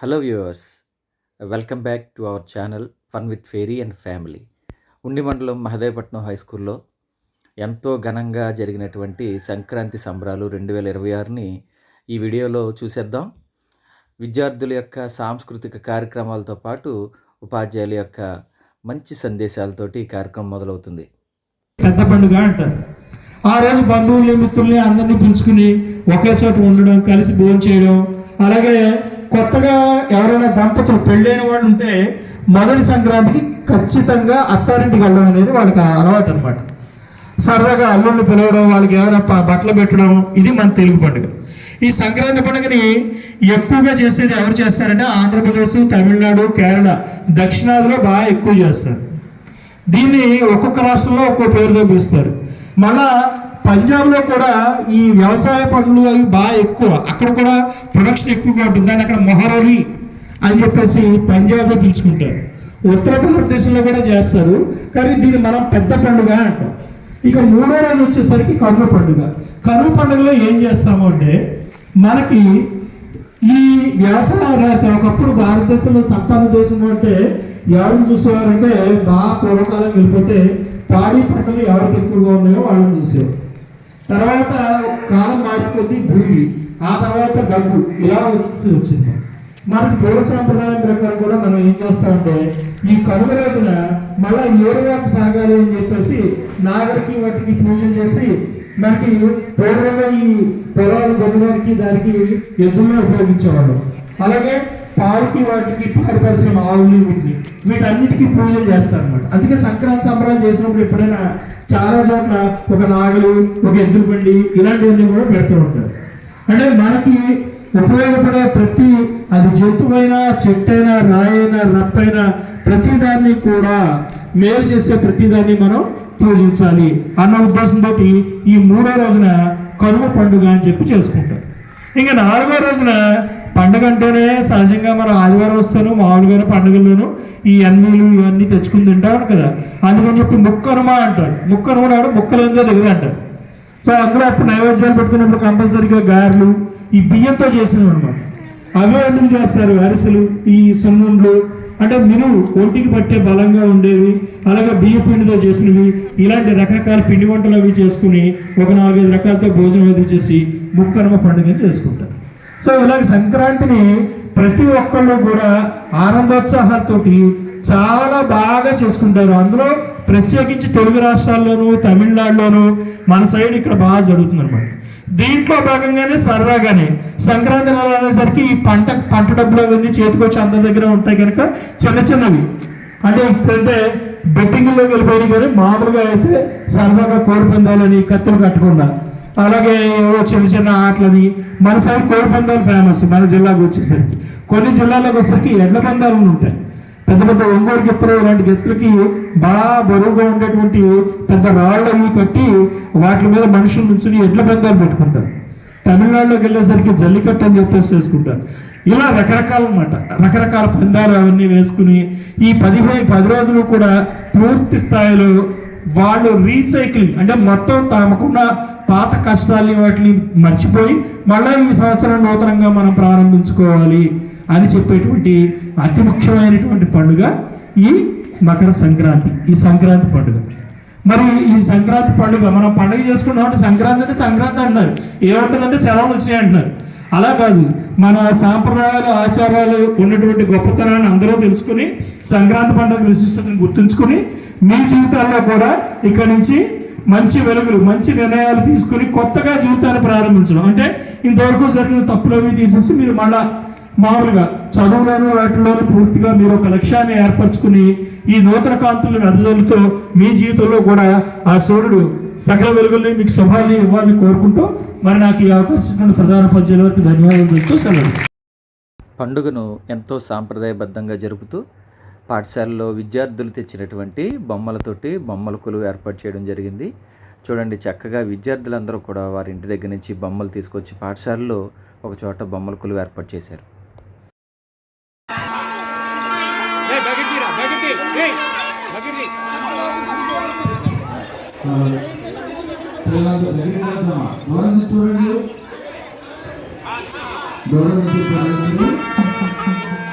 Hello viewers welcome back to our channel fun with fairy and family Undi మండలం Mahadevapatnam high స్కూల్లో ఎంతో ఘనంగా జరిగినటువంటి సంక్రాంతి సంబరాలు రెండు వేల ఇరవై ఆరుని ఈ వీడియోలో చూసేద్దాం. విద్యార్థుల యొక్క సాంస్కృతిక కార్యక్రమాలతో పాటు ఉపాధ్యాయుల యొక్క మంచి సందేశాలతోటి ఈ కార్యక్రమం మొదలవుతుంది. పెద్ద పండుగ అంటారు. ఆ రోజు బంధువుల్ని మిత్రుల్ని అందరినీ పిలుచుకుని ఒకే చోట ఉండడం కలిసి భోజనం చేయడం అలాగే కొత్తగా ఎవరైనా దంపతులు పెళ్ళైన వాళ్ళు ఉంటే మొదటి సంక్రాంతికి ఖచ్చితంగా అత్తారింటికి వెళ్ళడం అనేది వాళ్ళకి అలవాటు అనమాట సరదాగా అల్లుళ్ళు పిలవడం వాళ్ళకి ఏమైనా బట్టలు పెట్టడం ఇది మన తెలుగు పండుగ. ఈ సంక్రాంతి పండుగని ఎక్కువగా చేసేది ఎవరు చేస్తారంటే ఆంధ్రప్రదేశ్ తమిళనాడు కేరళ దక్షిణాదిలో బాగా ఎక్కువ చేస్తారు. దీన్ని ఒక్కొక్క రాష్ట్రంలో ఒక్కో పేరుతో పిలుస్తారు. మళ్ళా పంజాబ్లో కూడా ఈ వ్యవసాయ పనులు అవి బాగా ఎక్కువ. అక్కడ కూడా ప్రొడక్షన్ ఎక్కువగా ఉంటుంది. దాన్ని అక్కడ మొహరోలి అని చెప్పేసి పంజాబ్లో పిలుచుకుంటారు. ఉత్తర భారతదేశంలో కూడా చేస్తారు. కానీ దీన్ని మనం పెద్ద పండుగ అంటాం. ఇక మూడో రోజు వచ్చేసరికి కనుమ పండుగ. కనుమ పండుగలో ఏం చేస్తాము అంటే మనకి ఈ వ్యవసాయ ఒకప్పుడు భారతదేశంలో సంతాన దేశం అంటే ఎవరిని చూసేవారంటే బాగా పూర్వకాలం వెళ్ళిపోతే పాడి పంటలు ఎవరికి ఎక్కువగా ఉన్నాయో వాళ్ళని చూసేవారు. తర్వాత కాలం మారిపోతే భూమి ఆ తర్వాత డబ్బు ఇలా వస్తుంది వచ్చింది. మనకి పూర్వ సాంప్రదాయం ప్రకారం కూడా మనం ఏం చేస్తామంటే ఈ కనుమ రోజున మళ్ళా ఏరువాకు సాగాలి అని చెప్పేసి నాగరికి వాటికి పూజ చేసి మనకి పూర్వంలో ఈ పొలాలు గమనానికి దానికి ఎద్దుల్ని ఉపయోగించేవాళ్ళు. అలాగే పాలకి వాటికి పాడి పరిశ్రమ ఆవులు వీటిని. వీటన్నిటికీ పూజలు చేస్తారు అనమాట అందుకే సంక్రాంతి సంబరాలు చేసినప్పుడు ఎప్పుడైనా చాలా చోట్ల ఒక నాగలు ఒక ఎద్దుల బండి ఇలాంటివన్నీ కూడా పెడుతూ ఉంటారు. అంటే మనకి ఉపయోగపడే ప్రతి అది జంతువైనా చెట్టైనా రాయైనా రప్పైనా ప్రతిదాన్ని కూడా మేలు చేసే ప్రతిదాన్ని మనం పూజించాలి అన్న ఉద్దేశంతో ఈ మూడో రోజున కనుమ పండుగ అని చెప్పి చేసుకుంటారు. ఇంకా నాలుగో రోజున పండుగ అంటేనే సహజంగా మనం ఆదివారం వస్తాను మామూలుగానే పండుగల్లోనూ ఈ అన్నీలు ఇవన్నీ తెచ్చుకుని తింటాం కదా. అందుకని చెప్పి ముక్కనుమ అంటారు. ముక్కనుమ నాడు ముక్కలందో దగ్గర అంటారు. సో అందులో అప్పుడు నైవేద్యాలు పెట్టుకున్నప్పుడు కంపల్సరీగా గారెలు ఈ బియ్యంతో చేసినవి అనమాట అవే ఎందుకు చేస్తారు? అరిసెలు ఈ సున్నుండ్లు. అంటే మీరు ఒంటికి పట్టే బలంగా ఉండేవి అలాగే బియ్య పిండితో చేసినవి ఇలాంటి రకరకాల పిండి వంటలు అవి చేసుకుని ఒక నాలుగైదు రకాలతో భోజనం అది చేసి ముక్కర్మ పండుగ చేసుకుంటారు. సో ఇలాగ సంక్రాంతిని ప్రతి ఒక్కళ్ళు కూడా ఆనందోత్సాహాలతోటి చాలా బాగా చేసుకుంటారు. అందులో ప్రత్యేకించి తెలుగు రాష్ట్రాల్లోనూ తమిళనాడులోనూ మన సైడ్ ఇక్కడ బాగా జరుగుతుంది అనమాట దీంట్లో భాగంగానే సరదాగానే సంక్రాంతి నెల అనేసరికి ఈ పంట పంట డబ్బులు అవన్నీ చేతికొచ్చి అందరి దగ్గర ఉంటాయి కనుక చిన్న చిన్నవి. అంటే ఇప్పుడంటే బెట్టింగ్లోకి వెళ్ళిపోయినాయి కానీ మామూలుగా అయితే సరదాగా కోడి పందాలని కత్తులు కట్టకుండా అలాగే చిన్న చిన్న ఆటలని మన సైడ్ కోడి పందాలు ఫేమస్ మన జిల్లాకు వచ్చేసరికి. కొన్ని జిల్లాలకు వచ్చేసరికి ఎడ్ల పందాలు ఉంటాయి. పెద్ద పెద్ద ఒంగోలు గిత్తలు ఇలాంటి గిత్తలకి బాగా బరువుగా ఉండేటువంటి పెద్ద రాళ్ళు అవి కట్టి వాటి మీద మనుషులు నుంచుని ఎడ్ల పందాలు పెట్టుకుంటారు. తమిళనాడులోకి వెళ్ళేసరికి జల్లికట్టు అని చెప్పేసి చేసుకుంటారు. ఇలా రకరకాల అన్నమాట రకరకాల పందాలు అవన్నీ వేసుకుని ఈ పదిహేను పది రోజులు కూడా పూర్తి స్థాయిలో వాళ్ళు రీసైక్లింగ్ అంటే మొత్తం తామకున్న పాత కష్టాల్ని వాటిని మర్చిపోయి మళ్ళీ ఈ సంవత్సరం నూతనంగా మనం ప్రారంభించుకోవాలి అని చెప్పేటువంటి అతి ముఖ్యమైనటువంటి పండుగ ఈ మకర సంక్రాంతి ఈ సంక్రాంతి పండుగ. మరి ఈ సంక్రాంతి పండుగ మనం పండుగ చేసుకున్నాం అంటే సంక్రాంతి అంటే సంక్రాంతి అంటున్నారు. ఏముంటుందంటే సెలవులు వచ్చాయి అంటున్నారు. అలా కాదు. మన సాంప్రదాయాలు ఆచారాలు ఉన్నటువంటి గొప్పతనాన్ని అందరూ తెలుసుకుని సంక్రాంతి పండుగ విశిష్టతను గుర్తుంచుకుని మీ జీవితాల్లో కూడా ఇక్కడి నుంచి మంచి వెలుగులు మంచి నిర్ణయాలు తీసుకుని కొత్తగా జీవితాన్ని ప్రారంభించడం. అంటే ఇంతవరకు జరిగిన తప్పులవి తీసేసి మీరు మళ్ళా మామూలుగా చదువులోను వాటిలోనూ పూర్తిగా మీరు ఒక లక్ష్యాన్ని ఏర్పరచుకుని ఈ నూతన కాంతుల వెదజల్లుతో మీ జీవితంలో కూడా ఆ సూర్యుడు సకల వెలుగుల్ని మీకు శుభాన్ని ఇవ్వాలని కోరుకుంటూ మరి నాకు ఈ అవకాశం ప్రధాన పద్యాల వరకు ధన్యవాదాలు చెప్తూ సెలవు. పండుగను ఎంతో సాంప్రదాయబద్ధంగా జరుపుతూ పాఠశాలలో విద్యార్థులు తెచ్చినటువంటి బొమ్మలతోటి బొమ్మల కొలువు ఏర్పాటు చేయడం జరిగింది. చూడండి చక్కగా విద్యార్థులందరూ కూడా వారి ఇంటి దగ్గర నుంచి బొమ్మలు తీసుకొచ్చి పాఠశాలలో ఒక చోట బొమ్మల కొలువు ఏర్పాటు చేశారు. Hey,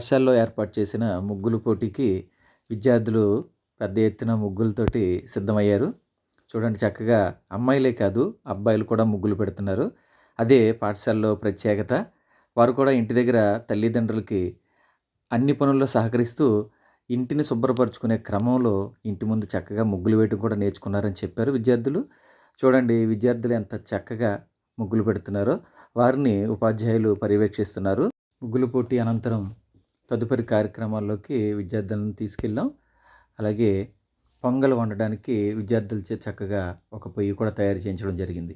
పాఠశాలలో ఏర్పాటు చేసిన ముగ్గులు పోటీకి విద్యార్థులు పెద్ద ఎత్తున ముగ్గులతోటి సిద్ధమయ్యారు. చూడండి చక్కగా అమ్మాయిలే కాదు అబ్బాయిలు కూడా ముగ్గులు పెడుతున్నారు. అదే పాఠశాలలో ప్రత్యేకత. వారు కూడా ఇంటి దగ్గర తల్లిదండ్రులకి అన్ని పనుల్లో సహకరిస్తూ ఇంటిని శుభ్రపరచుకునే క్రమంలో ఇంటి ముందు చక్కగా ముగ్గులు వేయడం కూడా నేర్చుకున్నారని చెప్పారు విద్యార్థులు. చూడండి విద్యార్థులు ఎంత చక్కగా ముగ్గులు పెడుతున్నారో వారిని ఉపాధ్యాయులు పర్యవేక్షిస్తున్నారు. ముగ్గులు పోటీ అనంతరం తదుపరి కార్యక్రమాల్లోకి విద్యార్థులను తీసుకెళ్ళాం. అలాగే పొంగల్ వండడానికి విద్యార్థులచే చక్కగా ఒక పొయ్యి కూడా తయారు చేయించడం జరిగింది.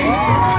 పరుగులు పెట్టి